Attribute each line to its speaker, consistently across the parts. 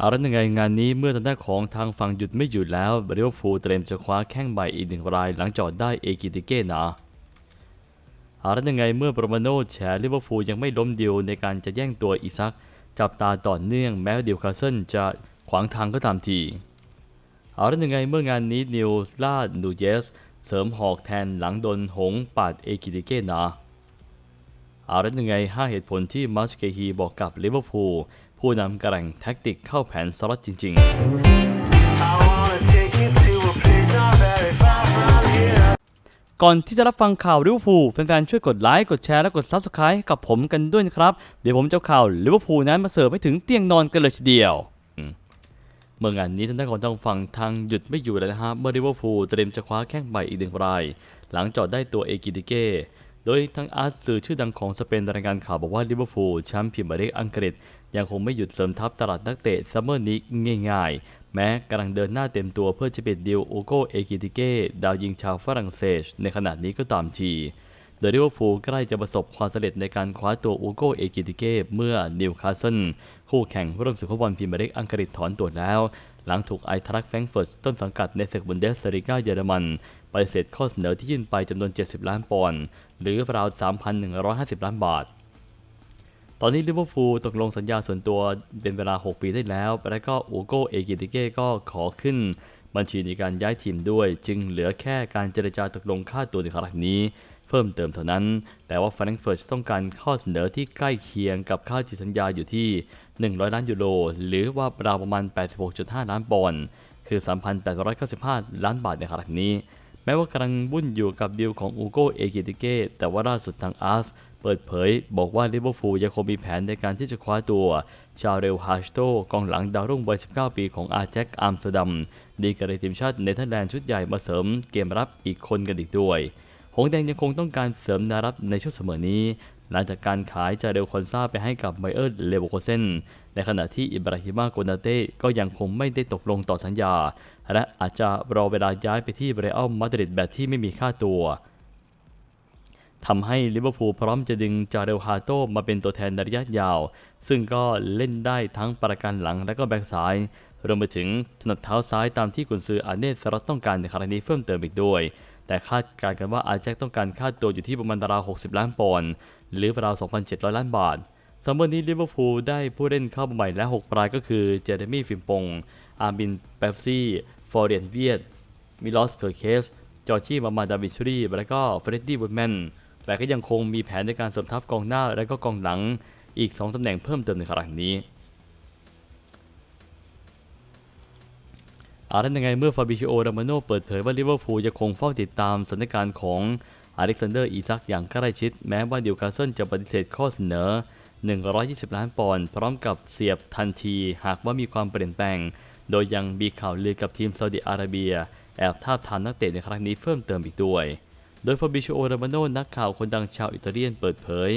Speaker 1: เอาละยังไงงานนี้เมื่อทางด้านของทางฝั่งหยุดไม่หยุดแล้วลิเวอร์พูลเตรียมจะคว้าแข้งใหม่อีกหนึ่งรายหลังจอดได้เอกิติเก้นะเอาละยังไงเมื่อโปรมาโนแฉลิเวอร์พูลยังไม่ล้มดีลในการจะแย่งตัวอีซัก จับตาต่อเนื่องแม้ดิวคาสเซิลจะขวางทางก็ตามทีเอาละยังไงเมื่องานนี้นิวลาดนูเยส เสริมหอกแทนหลังโดนหงปาดเอกิติเก้นะเอาละยังไง 5 เหตุผลที่มัสเกฮีบอกกับลิเวอร์พูล ผู้นำกระแงแท็กติกเข้าแผนสล็อตจริง ๆ ก่อนที่จะรับฟังข่าวลิเวอร์พูลแฟนๆช่วยกดไลค์กดแชร์และกด Subscribe กับผมกันด้วยนะครับ เดี๋ยวผมจะข่าวลิเวอร์พูลนั้นมาเสิร์ฟให้ถึงเตียงนอนกันเลยทีเดียวเมื่องานนี้ท่างด้านของทางฝั่งทางหยุดไม่อยู่แล้วนะฮะเมื่อลิเวอร์พูลเตรียมจะคว้าแข้งใหม่อีกหนึ่งราย หลังจอดได้ตัวเอกิติเก้ โดยทั้งอาร์ตสื่อชื่อดังของสเปนรายงานข่าวบอกว่าลิเวอร์พูลแชมป์พรีเมียร์ลีกอังกฤษ ยังคงไม่หยุดเสริมทัพตลาดนักเตะซัมเมอร์นี้ง่ายๆ แม้กำลังเดินหน้าเต็มตัวเพื่อจะปิดดีลโอโกเอกิติเก้ดาวยิงชาวฝรั่งเศส ในขณะนี้ก็ตามทีโดยลิเวอร์พูลใกล้จะประสบความสำเร็จในการคว้าตัวอูโกเอกิติเก้เมื่อนิวคาสเซิลคู่แข่งร่วมศึกฟุตบอลพรีเมียร์ลีกอังกฤษถอนตัวแล้ว หลังถูกไอทรักแฟรงเฟิร์ตต้นสังกัดในศึกบุนเดสลีกาเยอรมัน ปฏิเสธข้อเสนอที่ยื่นไปจำนวน 70 ล้านปอนด์หรือราว 3,150 ล้านบาท ตอนนี้ลิเวอร์พูลตกลงสัญญาส่วนตัวเป็นเวลา 6 ปีได้แล้ว และก็อูโกเอกิติเก้ก็ขอขึ้น บัญชีในการย้ายทีมด้วย จึงเหลือแค่การเจรจาตกลงค่าตัวในครั้งนี้เพิ่มเติมเท่านั้น แต่ว่าแฟรงก์เฟิร์ตต้องการข้อเสนอที่ใกล้เคียงกับค่าที่สัญญาอยู่ที่ 100 ล้านยูโร หรือว่าราวประมาณ 86.5 ล้านปอนด์ คือ 3,895 ล้านบาทในครั้งนี้ ม้ว่ากำลังวุ่นอยู่กับดีลของอูโกเอกิติเก้แต่ว่าล่าสุดทางอาร์สเปิดเผย บอกว่าลิเวอร์พูลยังคงมีแผนในการที่จะคว้าตัว ชาเรลฮาชโตกองหลังดาวรุ่งวัย 19 ปีของอาแจ็คอัมสเตอร์ดัมดีกรีทีมชาติเนเธอร์แลนด์ชุดใหญ่มาเสริมเกมรับอีกคนกันอีกด้วย หงแดงยังคงต้องการเสริมนารับในชุดเสมอนี้ หลังจากการขายจาเรลคอนซาไปให้กับไบเออร์เลโวโคเซนในขณะที่อิบราฮิมาโกนาเต้ก็ยังคงไม่ได้ตกลงต่อสัญญา และอาจจะรอเวลาย้ายไปที่เรอัลมาดริดแบบที่ไม่มีค่าตัวทำให้ลิเวอร์พูลพร้อมจะดึงจาเรลฮาโต้มาเป็นตัวแทนในระยะยาว ซึ่งก็เล่นได้ทั้งประกันหลังและก็แบ็กซ้ายรวมไปถึงถนัดเท้าซ้ายตามที่กุนซืออาเนสรัตต้องการในครั้งนี้เพิ่มเติมอีกด้วย แต่คาดการณ์กันว่าอาแจ็คต้องการค่าตัวอยู่ที่ประมาณราว 60 ล้านปอนด์หรือราว 2,700 ล้านบาทซัมเมอร์นี้ลิเวอร์พูลได้ผู้เล่นเข้ามาใหม่และ 6 รายก็คือเจเรมี่ฟิมปง อาร์บินเปปซี่ ฟอร์เรียนเวียด มิลอสเคอร์เคส จอร์จีมามาดาวิชูรีและก็เฟรดดี้บูดแมนแต่ก็ยังคงมีแผนในการเสริมทัพกองหน้าและก็กองหลังอีก 2ตำแหน่งเพิ่มเติมในครั้งนี้ อาร์ตยังไงเมื่อฟาบิชิโอรามโนเปิดเผยว่าลิเวอร์พูลยังคงเฝ้าติดตามสถานการณ์ของอเล็กซานเดอร์อีซักอย่างใกล้ชิด แม้ว่าดิวคาสเซิลจะปฏิเสธข้อเสนอ 120 ล้านปอนด์พร้อมกับเสียบทันที หากว่ามีความเปลี่ยนแปลง โดยยังมีข่าวลือกับทีมซาอุดิอาระเบีย แอบทาบทามนักเตะในครั้งนี้เพิ่มเติมอีกด้วย โดยฟาบิชิโอรามโนนักข่าวคนดังชาวอิตาเลียนเปิดเผย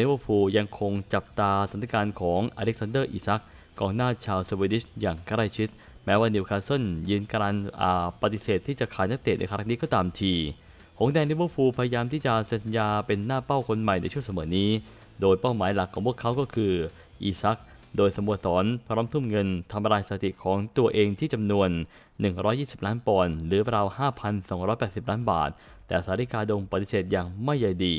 Speaker 1: ลิเวอร์พูลยังคงจับตาสถานการณ์ของอเล็กซานเดอร์อีซักกองหน้าชาวสวีดิชอย่างใกล้ชิด แม้ว่านิวคาสเซิลยืนการอ่าปฏิเสธที่จะขายนักเตะในครั้งนี้ก็ตามทีหงแดงลิเวอร์พูลพยายามที่จะเซ็นสัญญาเป็นหน้าเป้าคนใหม่ในช่วงเสมอนี้ โดยเป้าหมายหลักของพวกเขาก็คืออีซัก โดยสโมสรพร้อมทุ่มเงินทำลายสถิติของตัวเองที่จำนวน 120 ล้านปอนด์หรือราว 5,280 ล้านบาท แต่สาริกาดงปฏิเสธอย่างไม่ใยดี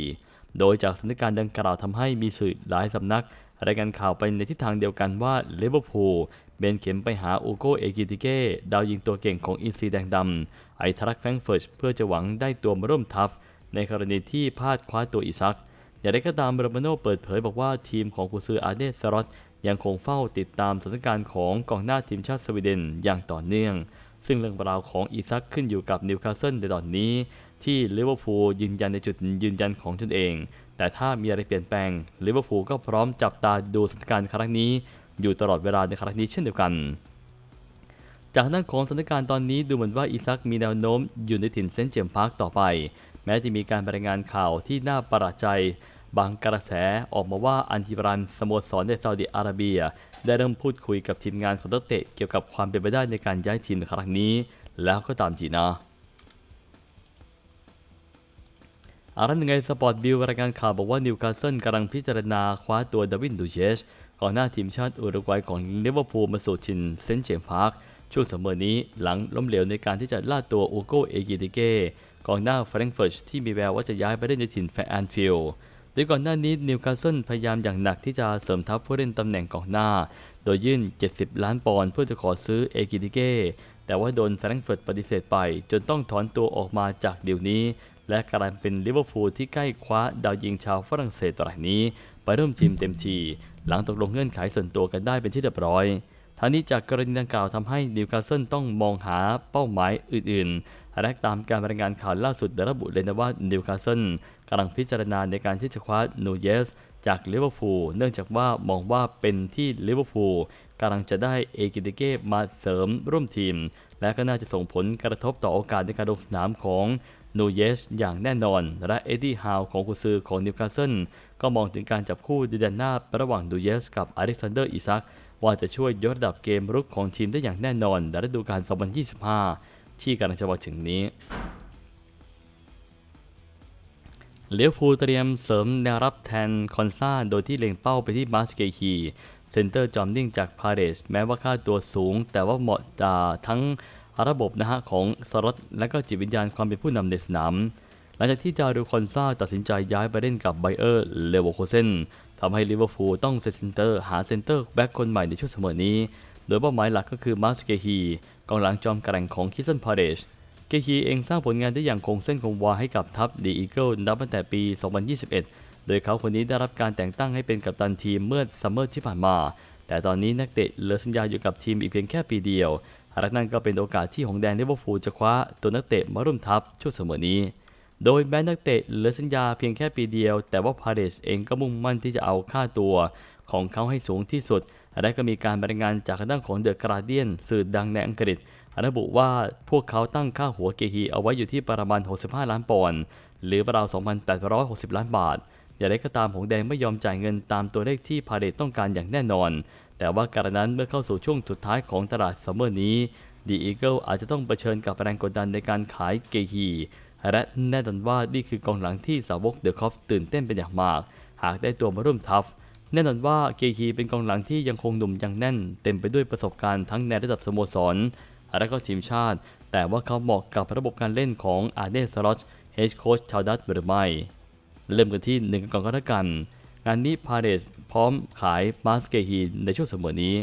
Speaker 1: โดยจากสถานการณ์ดังกล่าวทำให้มีสื่อหลายสำนักรายงานข่าวไปในทิศทางเดียวกันว่าเลเวอร์พูลเบนเข็มไปหาอูโกเอกิติเก้ดาวยิงตัวเก่งของอินซีแดงดำไอทรักแฟงเฟิร์ตเพื่อจะหวังได้ตัวมาร่วมทัพ ในกรณีที่พลาดคว้าตัวอิซัก อย่างไรก็ตามโรมาโนเปิดเผยบอกว่าทีมของกุซืออาร์เดสรอตยังคงเฝ้าติดตามสถานการณ์ของกองหน้าทีมชาติสวีเดนอย่างต่อเนื่อง ซึ่งเรื่องราวของอีซักขึ้นอยู่กับนิวคาสเซิลในตอนนี้ ที่ลิเวอร์พูลยืนยันในจุดยืนยันของตนเอง แต่ถ้ามีอะไรเปลี่ยนแปลงลิเวอร์พูลก็พร้อมจับตาดูสถานการณ์ครั้งนี้ อยู่ตลอดเวลาในครั้งนี้เช่นเดียวกัน จากด้านของสถานการณ์ตอนนี้ดูเหมือนว่าอีซักมีแนวโน้มอยู่ในถิ่นเซนต์เจมส์พาร์คต่อไป แม้จะมีการรายงานข่าวที่น่าประหลาดใจ บางกระแสออกมาว่าอันทิบรันสโมสรในซาอุดิอาระเบีย ได้เริ่มพูดคุยกับทีมงานของนักเตะเกี่ยวกับความเป็นไปได้ในการย้ายทีมในครั้งนี้ แล้วก็ตามทีนะ อารันยังไงสปอร์ตบิลรายงานข่าวบอกว่านิวคาสเซิลกำลังพิจารณาคว้าตัวดาวินดูเชสก่อนหน้าทีมชาติอุรุกวัยของลิเวอร์พูลมาสู่ชินเซนเจมพาร์คช่วงสมอนี้หลังล้มเหลวในการที่จะล่าตัวอูโกเอกิติเก้กองหน้าแฟรงก์เฟิร์ตที่มีแววว่าจะย้ายไปเล่นในถิ่นแฟร์แอนฟิลด์โดยก่อนหน้านี้นิวคาสเซิลพยายามอย่างหนักที่จะเสริมทัพผู้เล่นตำแหน่งกองหน้า โดยยื่น 70 ล้านปอนด์เพื่อจะขอซื้อเอกิติเก้แต่ว่าโดนแฟรงก์เฟิร์ตปฏิเสธไป จนต้องถอนตัวออกมาจากเดี๋ยวนี้ และกลายเป็นลิเวอร์พูลที่ใกล้คว้าดาวยิงชาวฝรั่งเศสรายนี้ ไปริ่มทีมเต็มทีหลังตกลงเงื่อนไขส่วนตัวกันได้เป็นที่เรียบร้อยทั้งนี้จากกรณีดังกล่าวทำให้นิวคาสเซิลต้องมองหาเป้าหมายอื่นๆ และตามการรายงานข่าวล่าสุดระบุเลยนะว่านิวคาสเซิลกำลังพิจารณาในการที่จะคว้านูเยสจากลิเวอร์พูลเนื่องจากว่ามองว่าเป็นที่ลิเวอร์พูลกำลังจะได้เอกิติเก้มาเสริมร่วมทีม และก็น่าจะส่งผลกระทบต่อโอกาสในการลงสนามของนูเยสอย่างแน่นอน และเอ็ดดี้ฮาวของกุซือของนิวคาสเซิลก็มองถึงการจับคู่ดินแดนหน้าระหว่างนูเยสกับอเล็กซานเดอร์อิซักว่าจะช่วยยกระดับเกมรุกของทีมได้อย่างแน่นอนในฤดูกาล 2025 ที่กำลังจะมาถึงนี้เลี้ยวภูเตรียมเสริมแนวรับแทนคอนซาโดยที่เล็งเป้าไปที่มาสเกฮี เซนเตอร์จอมนิ่งจากพาเรสแม้ว่าค่าตัวสูง แต่ว่าเหมาะต่อทั้งระบบนะฮะของสรอตและก็จิตวิญญาณความเป็นผู้นำในสนาม หลังจากที่จารูคอนซาตัดสินใจย้ายไปเล่นกับไบเออร์เลเวอร์โคเซนทำให้ลิเวอร์พูลต้องเซตเซนเตอร์หาเซนเตอร์แบ็กคนใหม่ในช่วงเสมอนี้ โดยเป้าหมายหลักก็คือมาสเกฮีกองหลังจอมแกร่งของคิสซันพาเรสเกฮีเองสร้างผลงานได้อย่างคงเส้นคงวาให้กับทัพดีอีเกิลนับตั้งแต่ปี 2021 โดยเขาคนนี้ได้รับการแต่งตั้งให้เป็นกัปตันทีมเมื่อซัมเมอร์ที่ผ่านมา แต่ตอนนี้นักเตะเหลือสัญญาอยู่กับทีมอีกเพียงแค่ปีเดียวและนั่นก็เป็นโอกาสที่หงแดงลิเวอร์พูลจะคว้าตัวนักเตะมาร่วมทัพช่วงเสมอนี้ โดยแม้นักเตะเหลือสัญญาเพียงแค่ปีเดียว แต่ว่าพาเดสเองก็มุ่งมั่นที่จะเอาค่าตัวของเขาให้สูงที่สุด และก็มีการรายงานจากทางด้านของเดอะกราเดียนสื่อดังในอังกฤษระบุว่าพวกเขาตั้งค่าหัวเกฮีเอาไว้อยู่ที่ประมาณ 65 ล้านปอนด์หรือราว 2,860 ล้านบาท อย่างไรก็ตามหงแดงไม่ยอมจ่ายเงินตามตัวเลขที่พาเดตต้องการอย่างแน่นอน แต่ว่าการนั้นเมื่อเข้าสู่ช่วงสุดท้ายของตลาดซัมเมอร์นี้ดีอีเกิลอาจจะต้องเผชิญกับแรงกดดันในการขายเกฮีและแน่นอนว่านี่คือกองหลังที่สาวกเดอะคอฟตื่นเต้นเป็นอย่างมาก หากได้ตัวมาร่วมทัพ แน่นอนว่าเกฮีเป็นกองหลังที่ยังคงหนุ่มยังแน่น เต็มไปด้วยประสบการณ์ทั้งในระดับสโมสร และก็ทีมชาติ แต่ว่าเขาเหมาะกับระบบการเล่นของอาเนสลอชเฮดโค้ชชาวดัตหรือไม่ เริ่มกันที่หนึ่งก่อนก็แล้วกัน งานนี้พาเดสพร้อมขายมาสเกฮีในช่วงเสมอนี้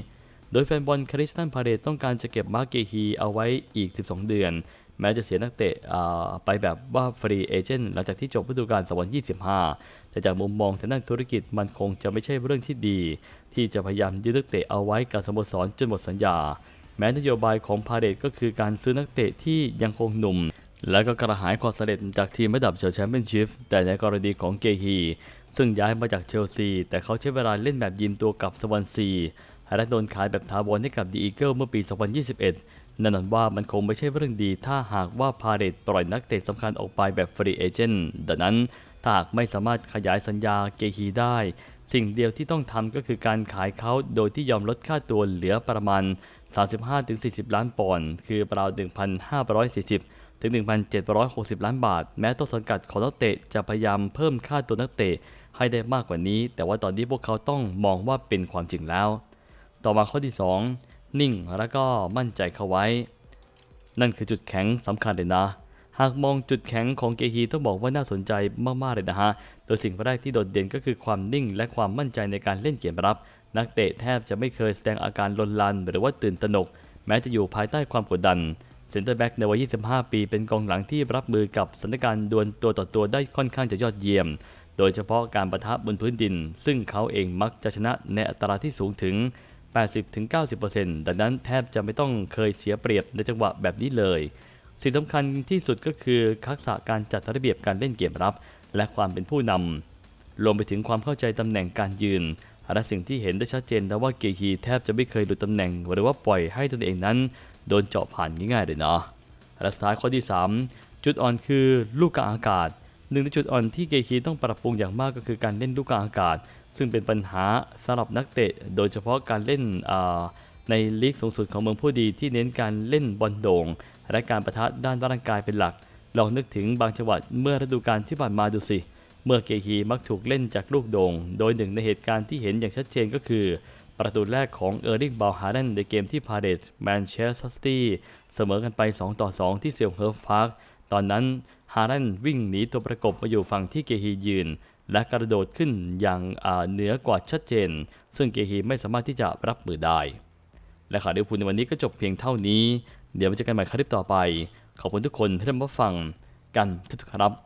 Speaker 1: โดยแฟนบอลคริสตันพาเดสต้องการจะเก็บมาสเกฮีเอาไว้อีก 12 เดือน แม้จะเสียนักเตะไปแบบว่าฟรีเอเจนต์หลังจากที่จบฤดูกาล2025 แต่จากมุมมองทางด้านธุรกิจมันคงจะไม่ใช่เรื่องที่ดี ที่จะพยายามยึดนักเตะเอาไว้กับสโมสรจนหมดสัญญา แม้นโยบายของพาเดตก็คือการซื้อนักเตะที่ยังคงหนุ่ม และก็กระหายความสำเร็จจากทีมระดับเชลแชมเปี้ยนชิพแต่ในกรณีของเกฮี ซึ่งย้ายมาจากเชลซี แต่เขาใช้เวลาเล่นแบบยืมตัวกับสวอนซีและโดนขายแบบทาวรให้กับดีอีเกิลเมื่อปี 2021 นั่นหมายว่ามันคงไม่ใช่เรื่องดีถ้าหากว่าพาเดตปล่อยนักเตะสำคัญออกไปแบบฟรีเอเจนต์ดังนั้นถ้าหากไม่สามารถขยายสัญญาเกฮีได้ สิ่งเดียวที่ต้องทำก็คือการขายเขาโดยที่ยอมลดค่าตัวเหลือประมาณ 35-40 ล้านปอนด์คือราว1,540 ถึง 1,760 ล้านบาท แม้ต้นสังกัดของนักเตะจะพยายามเพิ่มค่าตัวนักเตะให้ได้มากกว่านี้ แต่ว่าตอนนี้พวกเขาต้องมองว่าเป็นความจริงแล้ว ต่อมาข้อที่ 2 นิ่งแล้วก็มั่นใจเข้าไว้ นั่นคือจุดแข็งสำคัญเลยนะ หากมองจุดแข็งของเกฮีต้องบอกว่าน่าสนใจมากๆเลยนะฮะ โดยสิ่งแรกที่โดดเด่นก็คือความนิ่งและความมั่นใจในการเล่นเกมรับ นักเตะแทบจะไม่เคยแสดงอาการลนลานหรือว่าตื่นตระหนก แม้จะอยู่ภายใต้ความกดดัน เซนเตอร์แบ็กในวัย 25 ปี เป็นกองหลังที่รับมือกับสถานการณ์ดวลตัวต่อตัวได้ค่อนข้างจะยอดเยี่ยม โดยเฉพาะการประทะบนพื้นดิน ซึ่งเขาเองมักจะชนะในอัตราที่สูงถึง 80-90%ดังนั้นแทบจะไม่ต้องเคยเสียเปรียบในจังหวะแบบนี้เลย สิ่งสำคัญที่สุดก็คือทักษะการจัดระเบียบการเล่นเกมรับ และความเป็นผู้นำรวมไปถึงความเข้าใจตำแหน่งการยืนและสิ่งที่เห็นได้ชัดเจนนะว่าเกฮีแทบจะไม่เคยหลุดตำแหน่ง หรือว่าปล่อยให้ตนเองนั้น โดนเจาะผ่านง่ายๆเลยเนาะและสุดท้ายข้อที่ 3 จุดอ่อนคือลูกกลางอากาศหนึ่งในจุดอ่อนที่เกฮีต้องปรับปรุงอย่างมากก็คือการเล่นลูกกลางอากาศ ซึ่งเป็นปัญหาสำหรับนักเตะ โดยเฉพาะการเล่นในลีกสูงสุดของเมืองผู้ดีที่เน้นการเล่นบอลโด่ง และการประทะด้านร่างกายเป็นหลักลองนึกถึงบางจังหวัดเมื่อฤดูกาลที่ผ่านมาดูสิ เมื่อเกฮีมักถูกเล่นจากลูกโดง่ง โดยหนึ่งในเหตุการณ์ที่เห็นอย่างชัดเจนก็คือ ประตูแรกของเออร์ลิงบาลฮาร์เดนในเกมที่พาเดสแมนเชสเตอร์ซิตี้เสมอกันไป 2 ต่อ 2 ที่เซลเฮิร์ฟพาร์คตอนนั้นฮาร์เดนวิ่งหนีตัวประกบมาอยู่ฝั่งที่เกฮียืน และกระโดดขึ้นอย่างเหนือกว่าชัดเจน ซึ่งเกฮีไม่สามารถที่จะรับมือได้ และข่าวลิเวพูลในวันนี้ก็จบเพียงเท่านี้ เดี๋ยวมาเจอกันใหม่คลิปต่อไป ขอบคุณทุกคนที่ได้มาฟังกันทุกครับ